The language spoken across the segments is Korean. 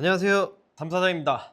안녕하세요. 담사장입니다.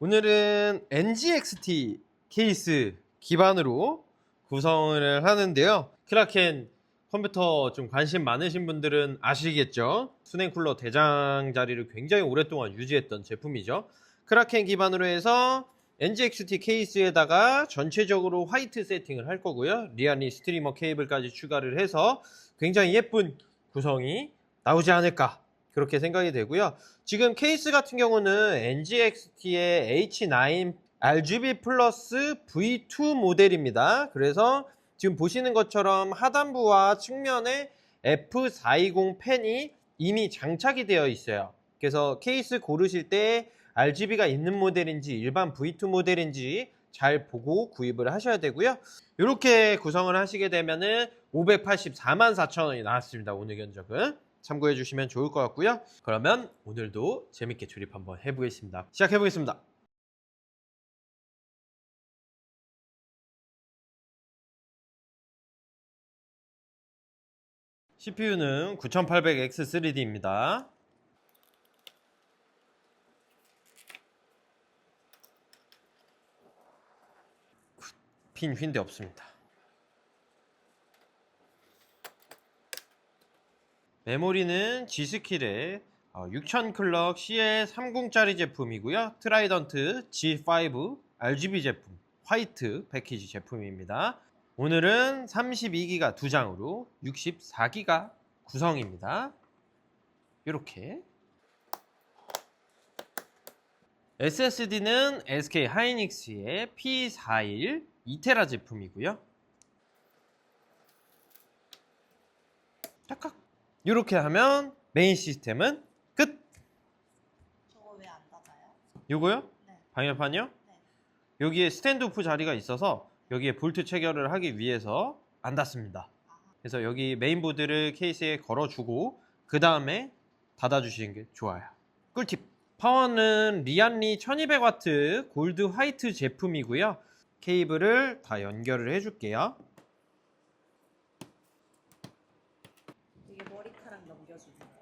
오늘은 NGXT 케이스 기반으로 구성을 하는데요. 크라켄 컴퓨터 좀 관심 많으신 분들은 아시겠죠? 수냉 쿨러 대장 자리를 굉장히 오랫동안 유지했던 제품이죠. 크라켄 기반으로 해서 NGXT 케이스에다가 전체적으로 화이트 세팅을 할 거고요. 리안리 스트리머 케이블까지 추가를 해서 굉장히 예쁜 구성이 나오지 않을까 그렇게 생각이 되고요. 지금 케이스 같은 경우는 NGXT의 H9 RGB 플러스 V2 모델입니다. 그래서 지금 보시는 것처럼 하단부와 측면에 F420 펜이 이미 장착이 되어 있어요. 그래서 케이스 고르실 때 RGB가 있는 모델인지 일반 V2 모델인지 잘 보고 구입을 하셔야 되고요. 이렇게 구성을 하시게 되면은 584만 4천 원이 나왔습니다. 오늘 견적은. 참고해 주시면 좋을 것 같고요. 그러면 오늘도 재밌게 조립 한번 해보겠습니다. 시작해 보겠습니다. CPU는 9800X3D입니다. 핀 휜데 없습니다. 메모리는 G스킬의 6000 클럭 CL30짜리 제품이고요. 트라이던트 G5 RGB 제품 화이트 패키지 제품입니다. 오늘은 32기가 두 장으로 64기가 구성입니다. 이렇게 SSD는 SK 하이닉스의 P41 2테라 제품이고요. 착각. 이렇게 하면 메인 시스템은 끝. 저거 왜 안 닫아요? 요거요? 네. 방열판이요? 네. 여기에 스탠드오프 자리가 있어서 여기에 볼트 체결을 하기 위해서 안 닫습니다. 아, 그래서 여기 메인보드를 케이스에 걸어주고 그 다음에 닫아주시는 게 좋아요. 꿀팁. 파워는 리안리 1200W 골드 화이트 제품이고요. 케이블을 다 연결을 해줄게요. 이게 머리카락 넘겨주는 거예요.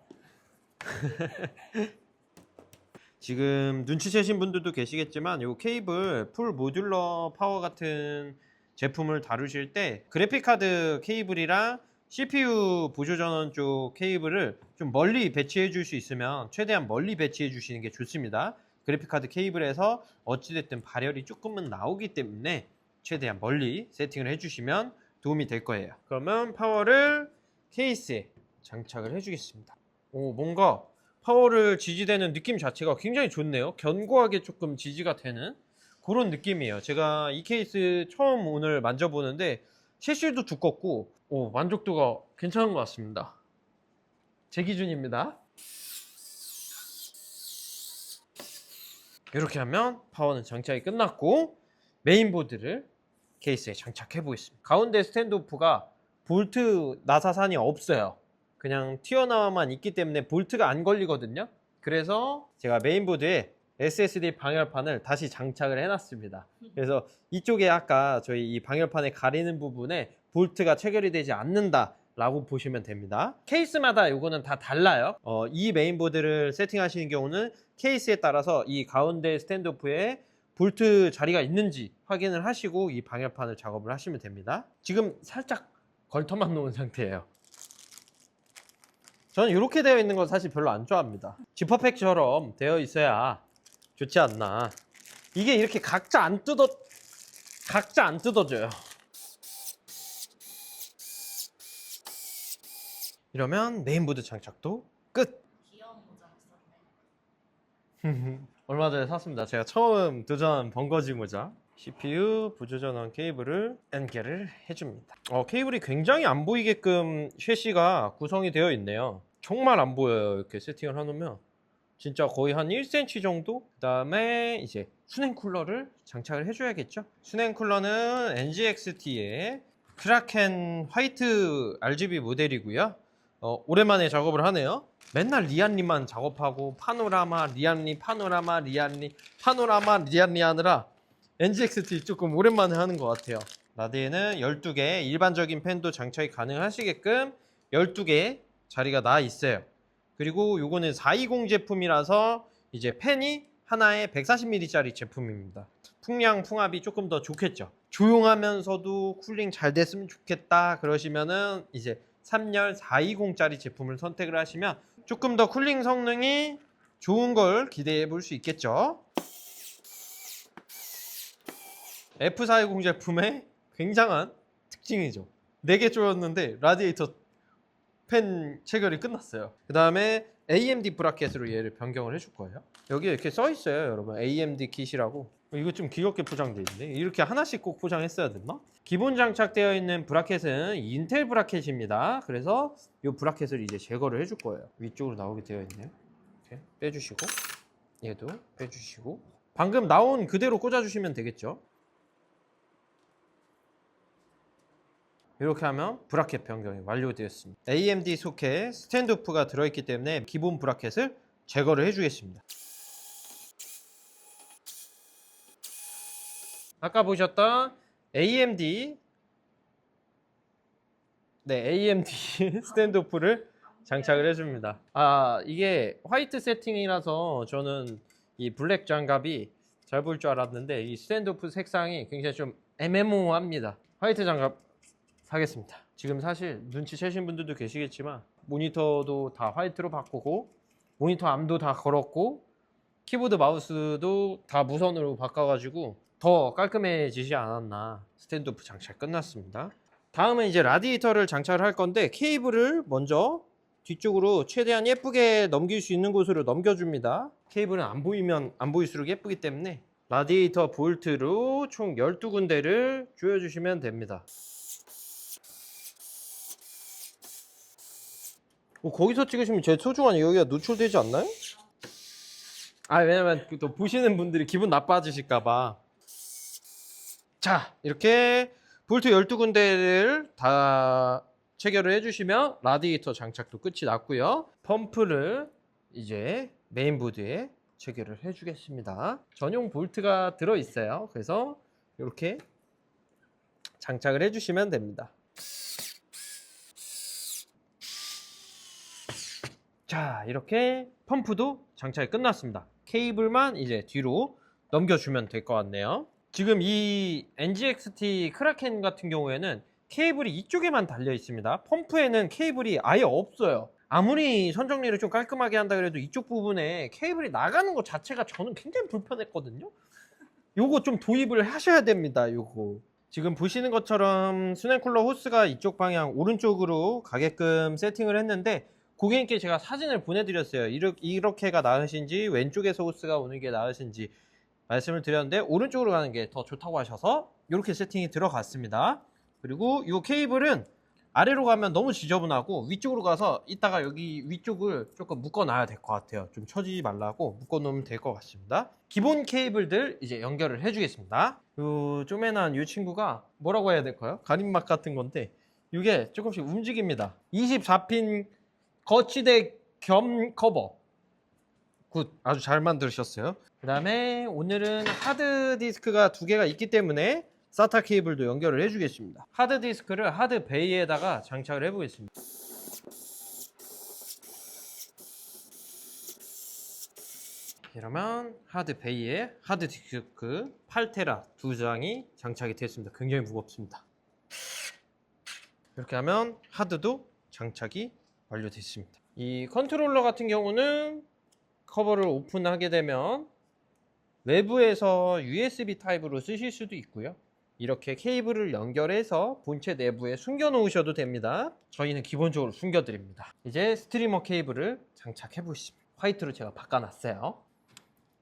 지금 눈치채신 분들도 계시겠지만 이 케이블 풀 모듈러 파워 같은 제품을 다루실 때 그래픽카드 케이블이랑 CPU 보조 전원 쪽 케이블을 좀 멀리 배치해 줄 수 있으면 최대한 멀리 배치해 주시는 게 좋습니다. 그래픽카드 케이블에서 어찌됐든 발열이 조금은 나오기 때문에 최대한 멀리 세팅을 해주시면 도움이 될 거예요. 그러면 파워를 케이스에 장착을 해주겠습니다. 오, 뭔가 파워를 지지되는 느낌 자체가 굉장히 좋네요. 견고하게 조금 지지가 되는 그런 느낌이에요. 제가 이 케이스 처음 오늘 만져보는데 셰실도 두껍고 오, 만족도가 괜찮은 것 같습니다. 제 기준입니다. 이렇게 하면 파워는 장착이 끝났고 메인보드를 케이스에 장착해 보겠습니다. 가운데 스탠드오프가 볼트 나사산이 없어요. 그냥 튀어나와만 있기 때문에 볼트가 안 걸리거든요. 그래서 제가 메인보드에 SSD 방열판을 다시 장착을 해놨습니다. 그래서 이쪽에 아까 저희 이 방열판에 가리는 부분에 볼트가 체결이 되지 않는다 라고 보시면 됩니다. 케이스마다 이거는 다 달라요. 어, 이 메인보드를 세팅하시는 경우는 케이스에 따라서 이 가운데 스탠드오프에 볼트 자리가 있는지 확인을 하시고 이 방열판을 작업을 하시면 됩니다. 지금 살짝 걸터만 놓은 상태예요. 저는 이렇게 되어 있는 건 사실 별로 안 좋아합니다. 지퍼팩처럼 되어 있어야 좋지 않나. 이게 이렇게 각자 안 뜯어, 각자 안 뜯어져요. 이러면 메인보드 장착도 끝! 귀여운 모자 썼네. 얼마 전에 샀습니다. 제가 처음 도전한 번거지 모자. CPU 부조전원 케이블을 연결을 해줍니다. 어, 케이블이 굉장히 안 보이게끔 쉐시가 구성이 되어 있네요. 정말 안 보여요. 이렇게 세팅을 해놓으면. 진짜 거의 한 1cm 정도? 그 다음에 이제 수냉 쿨러를 장착을 해줘야겠죠? 수냉 쿨러는 NGXT의 크라켄 화이트 RGB 모델이고요. 어, 오랜만에 작업을 하네요. 맨날 리안리만 작업하고 파노라마, 리안리, 파노라마, 리안리, 파노라마, 리안리 하느라 NGXT 조금 오랜만에 하는 것 같아요. 라디에는 12개 일반적인 펜도 장착이 가능하시게끔 12개 자리가 나 있어요. 그리고 요거는 420 제품이라서 이제 팬이 하나에 140ml짜리 제품입니다. 풍량 풍압이 조금 더 좋겠죠. 조용하면서도 쿨링 잘 됐으면 좋겠다 그러시면은 이제 3열 420짜리 제품을 선택을 하시면 조금 더 쿨링 성능이 좋은 걸 기대해 볼 수 있겠죠. F420 제품의 굉장한 특징이죠. 4개 쪼였는데 라디에이터 팬 체결이 끝났어요. 그 다음에 AMD 브라켓으로 얘를 변경을 해줄 거예요. 여기 이렇게 써 있어요, 여러분. AMD 킷이라고. 이거 좀 귀엽게 포장돼 있네. 이렇게 하나씩 꼭 포장했어야 됐나? 기본 장착되어 있는 브라켓은 인텔 브라켓입니다. 그래서 이 브라켓을 이제 제거를 해줄 거예요. 위쪽으로 나오게 되어 있네요. 이렇게 빼주시고 얘도 빼주시고 방금 나온 그대로 꽂아주시면 되겠죠. 이렇게 하면 브라켓 변경이 완료되었습니다. AMD 소켓 스탠드오프가 들어있기 때문에 기본 브라켓을 제거를 해주겠습니다. 아까 보셨던 AMD 네 AMD 스탠드오프를 장착을 해줍니다. 아 이게 화이트 세팅이라서 저는 이 블랙 장갑이 잘 볼 줄 알았는데 이 스탠드오프 색상이 굉장히 좀 애매모호합니다. 화이트 장갑 사겠습니다. 지금 사실 눈치채신 분들도 계시겠지만 모니터도 다 화이트로 바꾸고 모니터 암도 다 걸었고 키보드 마우스도 다 무선으로 바꿔가지고 더 깔끔해지지 않았나 스탠드오프 장착 끝났습니다. 다음은 이제 라디에이터를 장착을 할 건데 케이블을 먼저 뒤쪽으로 최대한 예쁘게 넘길 수 있는 곳으로 넘겨줍니다. 케이블은 안 보이면 안 보일수록 예쁘기 때문에 라디에이터 볼트로 총 12군데를 조여주시면 됩니다. 어, 거기서 찍으시면 제 소중한 여기가 노출되지 않나요? 아 왜냐면 그또 보시는 분들이 기분 나빠지실까봐. 자 이렇게 볼트 12군데를 다 체결을 해주시면 라디에이터 장착도 끝이 났고요. 펌프를 이제 메인보드에 체결을 해주겠습니다. 전용 볼트가 들어있어요. 그래서 이렇게 장착을 해주시면 됩니다 자 이렇게 펌프도 장착이 끝났습니다. 케이블만 이제 뒤로 넘겨주면 될 것 같네요. 지금 이 NGXT 크라켄 같은 경우에는 케이블이 이쪽에만 달려 있습니다. 펌프에는 케이블이 아예 없어요. 아무리 선정리를 좀 깔끔하게 한다 그래도 이쪽 부분에 케이블이 나가는 것 자체가 저는 굉장히 불편했거든요. 요거 좀 도입을 하셔야 됩니다 요거. 지금 보시는 것처럼 스냅쿨러 호스가 이쪽 방향 오른쪽으로 가게끔 세팅을 했는데 고객님께 제가 사진을 보내드렸어요. 이렇게, 이렇게가 나으신지 왼쪽에서 호스가 오는 게 나으신지 말씀을 드렸는데 오른쪽으로 가는 게 더 좋다고 하셔서 이렇게 세팅이 들어갔습니다. 그리고 이 케이블은 아래로 가면 너무 지저분하고 위쪽으로 가서 이따가 여기 위쪽을 조금 묶어놔야 될 것 같아요. 좀 처지지 말라고 묶어놓으면 될 것 같습니다. 기본 케이블들 이제 연결을 해주겠습니다. 요 쪼매난 이 친구가 뭐라고 해야 될까요? 가림막 같은 건데 이게 조금씩 움직입니다. 24핀 거치대 겸 커버. 굿. 아주 잘 만드셨어요. 그 다음에 오늘은 하드 디스크가 두 개가 있기 때문에 사타 케이블도 연결을 해주겠습니다. 하드 디스크를 하드 베이에다가 장착을 해보겠습니다. 이러면 하드 베이에 하드 디스크 8테라 두 장이 장착이 됐습니다. 굉장히 무겁습니다. 이렇게 하면 하드도 장착이 완료됐습니다. 이 컨트롤러 같은 경우는 커버를 오픈하게 되면 외부에서 USB 타입으로 쓰실 수도 있고요. 이렇게 케이블을 연결해서 본체 내부에 숨겨 놓으셔도 됩니다. 저희는 기본적으로 숨겨 드립니다. 이제 스트리머 케이블을 장착해 보겠습니다. 화이트로 제가 바꿔놨어요.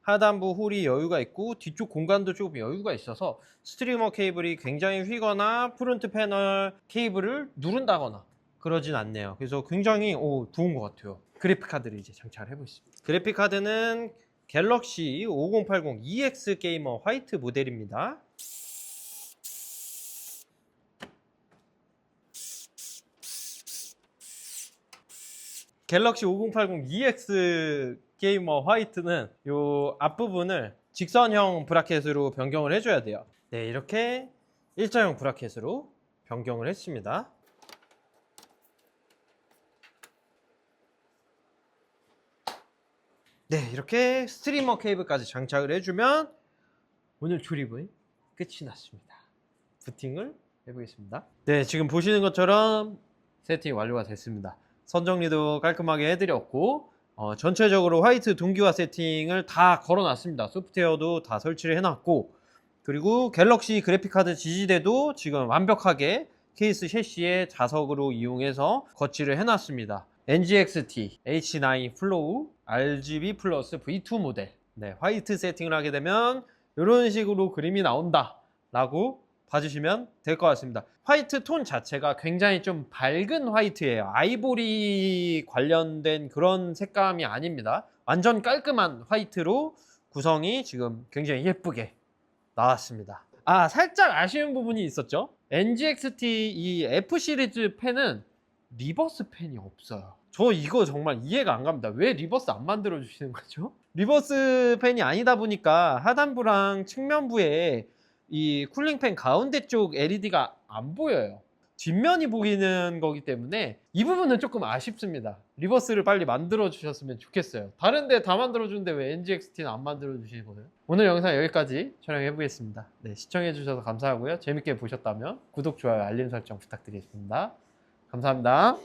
하단부 홀이 여유가 있고 뒤쪽 공간도 조금 여유가 있어서 스트리머 케이블이 굉장히 휘거나 프론트 패널 케이블을 누른다거나 그러진 않네요. 그래서 굉장히 오, 좋은 것 같아요. 그래픽 카드를 이제 장착을 해보겠습니다. 그래픽 카드는 갤럭시 5080 EX 게이머 화이트 모델입니다. 갤럭시 5080 EX 게이머 화이트는 요 앞부분을 직선형 브라켓으로 변경을 해줘야 돼요. 네, 이렇게 일자형 브라켓으로 변경을 했습니다. 네, 이렇게 스트리머 케이블까지 장착을 해주면 오늘 조립은 끝이 났습니다. 부팅을 해보겠습니다. 네, 지금 보시는 것처럼 세팅 완료가 됐습니다. 선 정리도 깔끔하게 해드렸고 어, 전체적으로 화이트 동기화 세팅을 다 걸어놨습니다. 소프트웨어도 다 설치를 해놨고 그리고 갤럭시 그래픽카드 지지대도 지금 완벽하게 케이스 셰시의 자석으로 이용해서 거치를 해놨습니다. NGXT H9 플로우 RGB 플러스 V2 모델. 네, 화이트 세팅을 하게 되면 이런 식으로 그림이 나온다 라고 봐주시면 될 것 같습니다. 화이트 톤 자체가 굉장히 좀 밝은 화이트예요. 아이보리 관련된 그런 색감이 아닙니다. 완전 깔끔한 화이트로 구성이 지금 굉장히 예쁘게 나왔습니다. 아 살짝 아쉬운 부분이 있었죠? NGXT 이 F 시리즈 펜은 리버스 펜이 없어요. 저 이거 정말 이해가 안 갑니다. 왜 리버스 안 만들어 주시는 거죠? 리버스 펜이 아니다 보니까 하단부랑 측면부에 이 쿨링팬 가운데 쪽 LED가 안 보여요. 뒷면이 보이는 거기 때문에 이 부분은 조금 아쉽습니다. 리버스를 빨리 만들어 주셨으면 좋겠어요. 다른데 다 만들어 주는데 왜 NGXT는 안 만들어 주시는 거예요? 오늘 영상 여기까지 촬영해 보겠습니다. 네, 시청해 주셔서 감사하고요. 재밌게 보셨다면 구독, 좋아요, 알림 설정 부탁드리겠습니다. 감사합니다.